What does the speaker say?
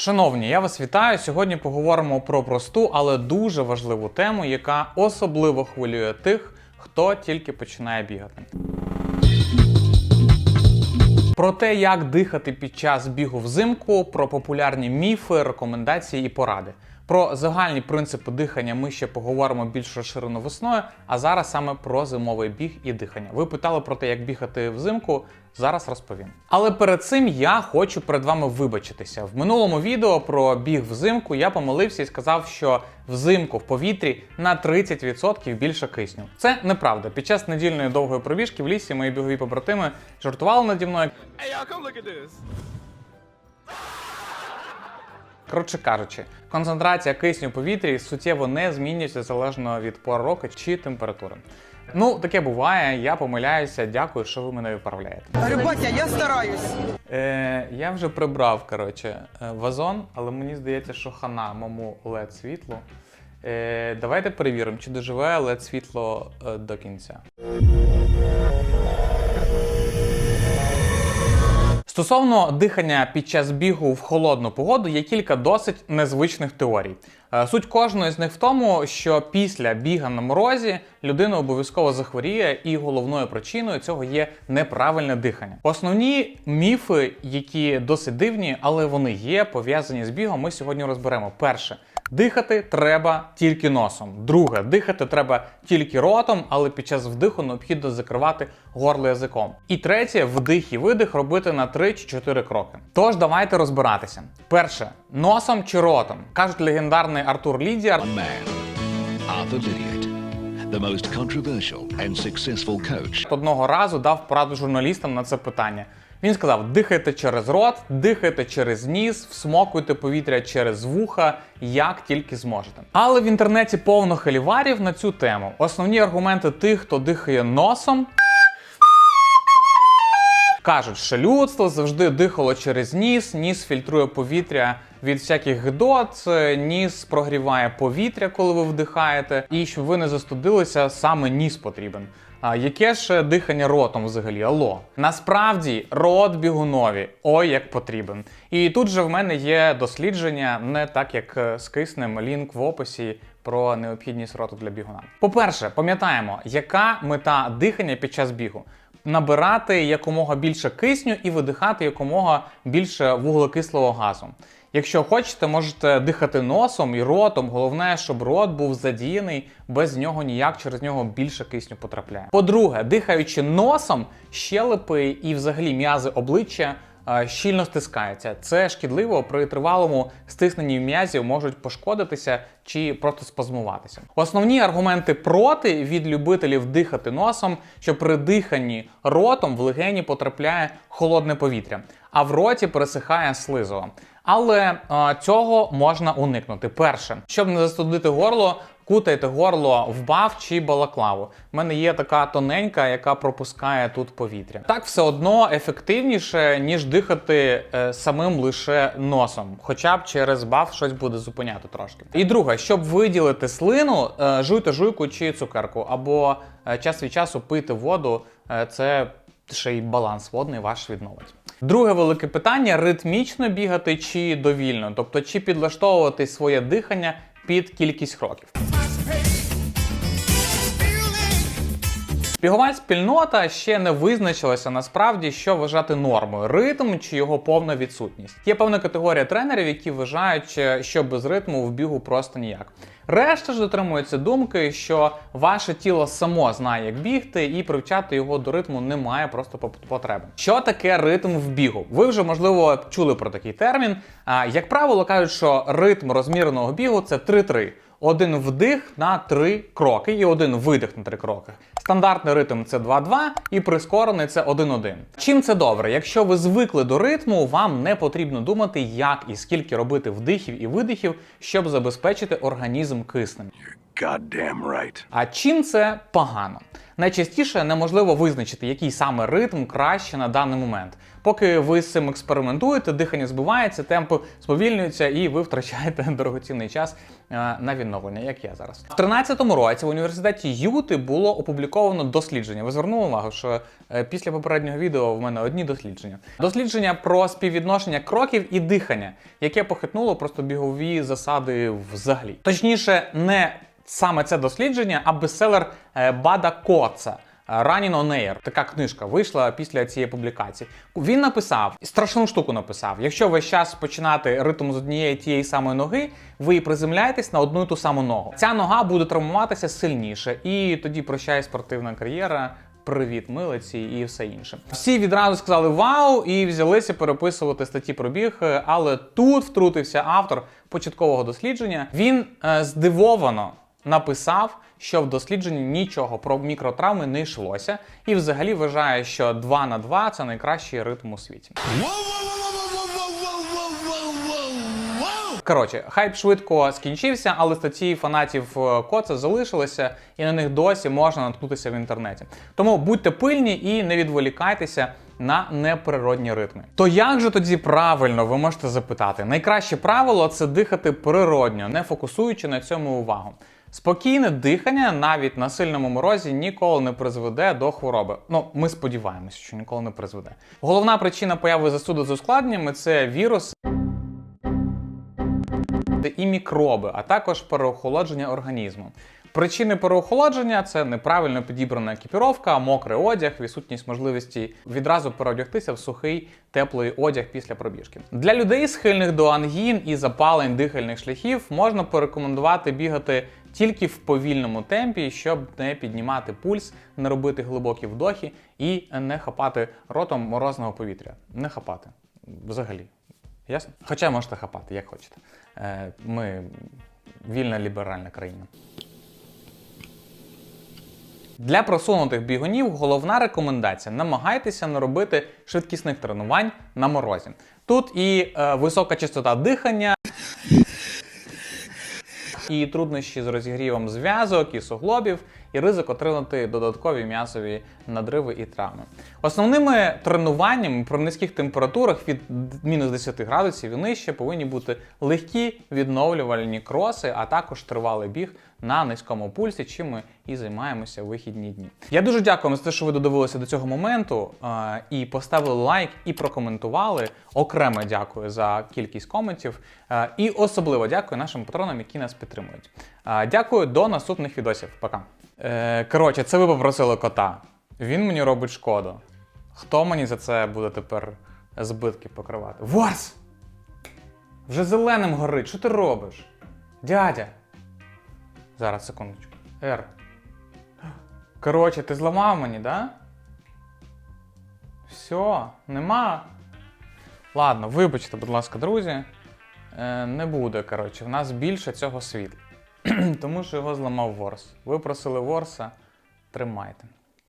Шановні, я вас вітаю. Сьогодні поговоримо про просту, але дуже важливу тему, яка особливо хвилює тих, хто тільки починає бігати. Про те, як дихати під час бігу взимку, про популярні міфи, рекомендації і поради. Про загальні принципи дихання ми ще поговоримо більш розширено весною, а зараз саме про зимовий біг і дихання. Ви питали про те, як бігати взимку. Зараз розповім. Але перед цим я хочу перед вами вибачитися. В минулому відео про біг взимку я помилився і сказав, що взимку в повітрі на 30% більше кисню. Це неправда. Під час недільної довгої пробіжки в лісі мої бігові побратими жартували наді мною. Hey, Коротше кажучи, концентрація кисню в повітрі суттєво не змінюється залежно від пори року чи температури. Ну, таке буває, я помиляюся. Дякую, що ви мене виправляєте. Рибатя, я стараюсь. Е, я вже прибрав коротше, е, вазон, але мені здається, що хана мому led світло. Е, давайте перевіримо, чи доживе led світло е, до кінця. Стосовно дихання під час бігу в холодну погоду є кілька досить незвичних теорій. Е, Суть кожної з них в тому, що після біга на морозі людина обов'язково захворіє, і головною причиною цього є неправильне дихання. Основні міфи, які досить дивні, але вони є пов'язані з бігом. Ми сьогодні розберемо. Перше. Дихати треба тільки носом. Друге, дихати треба тільки ротом, але під час вдиху необхідно закривати горло язиком. І третє, вдих і видих робити на 3 чи 4 кроки. Тож давайте розбиратися. Перше, носом чи ротом. Кажуть легендарний Артур Лідіар. The most controversial and successful coach одного разу дав пораду журналістам на це питання. Він сказав: дихайте через рот, дихайте через ніс, всмокуйте повітря через вуха, як тільки зможете. Але в інтернеті повно хеліварів на цю тему. Основні аргументи тих, хто дихає носом. Кажуть, що людство завжди дихало через ніс, ніс фільтрує повітря від всяких гидот, ніс прогріває повітря, коли ви вдихаєте, і щоб ви не застудилися, саме ніс потрібен. А яке ж дихання ротом взагалі? Алло? Насправді рот бігунові, ой як потрібен. І тут же в мене є дослідження, не так як е, з киснем, лінк в описі про необхідність роту для бігуна. По-перше, пам'ятаємо, яка мета дихання під час бігу набирати якомога більше кисню і видихати якомога більше вуглекислого газу. Якщо хочете, можете дихати носом і ротом. Головне, щоб рот був задіяний, без нього ніяк через нього більше кисню потрапляє. По-друге, дихаючи носом, щелепи і взагалі м'язи обличчя щільно стискаються. Це шкідливо при тривалому стисненні м'язів можуть пошкодитися чи просто спазмуватися. Основні аргументи проти від любителів дихати носом, що при диханні ротом в легені потрапляє холодне повітря, а в роті пересихає слизово. Але е, цього можна уникнути. Перше, щоб не застудити горло, кутайте горло в баф чи балаклаву. У мене є така тоненька, яка пропускає тут повітря. Так все одно ефективніше, ніж дихати е, самим лише носом, хоча б через баф щось буде зупиняти трошки. І друге, щоб виділити слину, е, жуйте жуйку чи цукерку, або е, час від часу пийте воду. Е, це ще й баланс водний ваш відновить. Друге велике питання: ритмічно бігати чи довільно, тобто чи підлаштовувати своє дихання під кількість кроків. Бігова спільнота ще не визначилася насправді, що вважати нормою ритм чи його повна відсутність. Є певна категорія тренерів, які вважають, е, що без ритму в бігу просто ніяк. Решта ж дотримуються думки, що ваше тіло само знає, як бігти, і привчати його до ритму немає просто потреби. Що таке ритм в бігу? Ви вже можливо чули про такий термін. А як правило, кажуть, що ритм розміреного бігу це 3-3. Один вдих на три кроки і один видих на три кроки. Стандартний ритм це 2-2 і прискорений це 1-1. Чим це добре? Якщо ви звикли до ритму, вам не потрібно думати, як і скільки робити вдихів і видихів, щоб забезпечити організм киснем. Goddamn right. А чим це погано? Найчастіше неможливо визначити, який саме ритм краще на даний момент. Поки ви з цим експериментуєте, дихання збивається, темпи сповільнюються, і ви втрачаєте дорогоцінний час е, на відновлення, як я зараз. В 13-му році в університеті Юти було опубліковано дослідження. Ви звернули увагу, що е, після попереднього відео в мене одні дослідження. Дослідження про співвідношення кроків і дихання, яке похитнуло просто бігові засади взагалі. Точніше, не саме це дослідження, а бестселер е, Бада Коца. Running on Air. Така книжка вийшла після цієї публікації. Він написав страшну штуку. Написав: якщо весь час починати ритм з однієї тієї самої ноги, ви приземляєтесь на одну і ту саму ногу. Ця нога буде травмуватися сильніше, і тоді прощає спортивна кар'єра. Привіт, милиці і все інше. Всі відразу сказали вау і взялися переписувати статті про біг, е, але тут втрутився автор початкового дослідження. Він е, здивовано написав, що в дослідженні нічого про мікротравми не йшлося, і взагалі вважає, що 2 на 2 це найкращий ритм у світі. Коротше, хайп швидко скінчився, але статті фанатів е, Коца залишилися, і на них досі можна наткнутися в інтернеті. Тому будьте пильні і не відволікайтеся на неприродні ритми. То як же тоді правильно ви можете запитати? Найкраще правило це дихати природньо, не фокусуючи на цьому увагу. Спокійне дихання навіть на сильному морозі ніколи не призведе до хвороби. Ну, ми сподіваємося, що ніколи не призведе. Головна причина появи засуду з ускладненнями це вірус і мікроби, а також переохолодження організму. Причини переохолодження це неправильно підібрана екіпіровка, мокрий одяг, відсутність можливості відразу переодягтися в сухий теплий одяг після пробіжки. Для людей, схильних до ангін і запалень дихальних шляхів, можна порекомендувати бігати тільки в повільному темпі, щоб не піднімати пульс, не робити глибокі вдохи і не хапати ротом морозного повітря. Не хапати взагалі. Ясно? Хоча можете хапати, як хочете. Е, Ми вільна ліберальна країна. Для просунутих бігунів головна рекомендація: намагайтеся не робити швидкісних тренувань на морозі. Тут і е, висока частота дихання, і труднощі з розігрівом зв'язок і суглобів, і ризик отримати додаткові м'ясові надриви і травми. Основними тренуваннями при низьких температурах від мінус 10 градусів і нижче повинні бути легкі відновлювальні кроси, а також тривалий біг на низькому пульсі, чим ми і займаємося в вихідні дні. Я дуже дякую за те, що ви додивилися до цього моменту е, і поставили лайк, і прокоментували. Окремо дякую за кількість коментів. Е, і особливо дякую нашим патронам, які нас підтримують. Е, дякую до наступних відосів. Пока. Е, коротше, це ви попросили кота. Він мені робить шкоду. Хто мені за це буде тепер збитки покривати? Ворс! Вже зеленим горить. Що ти робиш? Дядя. Зараз, секундочку. Р. Коротше, ти зламав мені, да? Все, нема. Ладно, вибачте, будь ласка, друзі. Е, не буде, коротше, в нас більше цього світла. Тому що його зламав Ворс. Ви просили Ворса, тримайте.